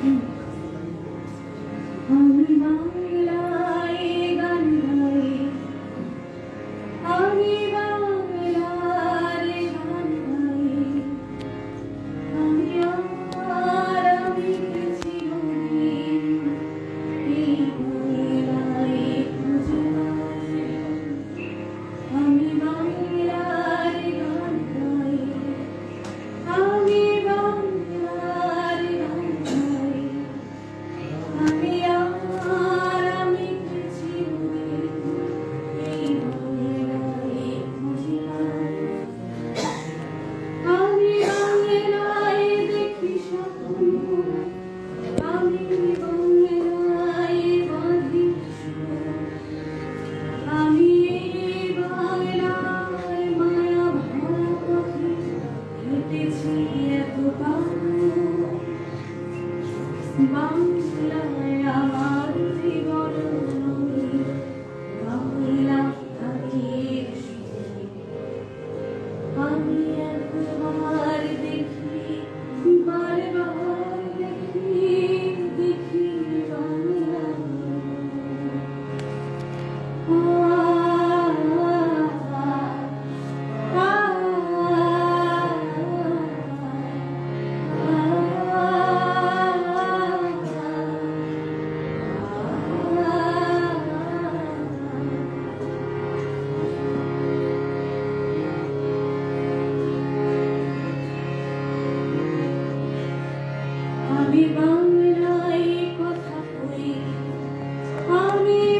Mm-hmm.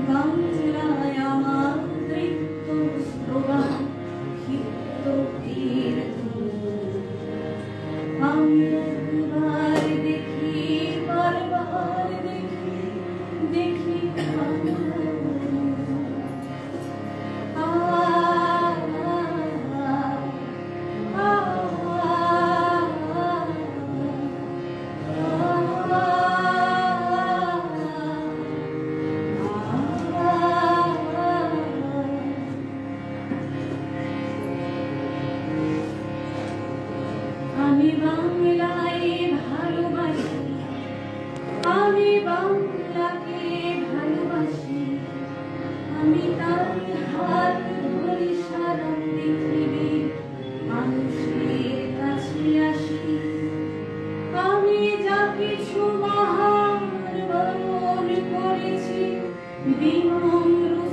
come to life. বাংলায় ভালোবাসি। আমি বাংলাকে ভালোবাসি। আমি তার হাত ধরে সারা কাছে আসি। আমি যা কিছু মহান করেছি, বিনম্র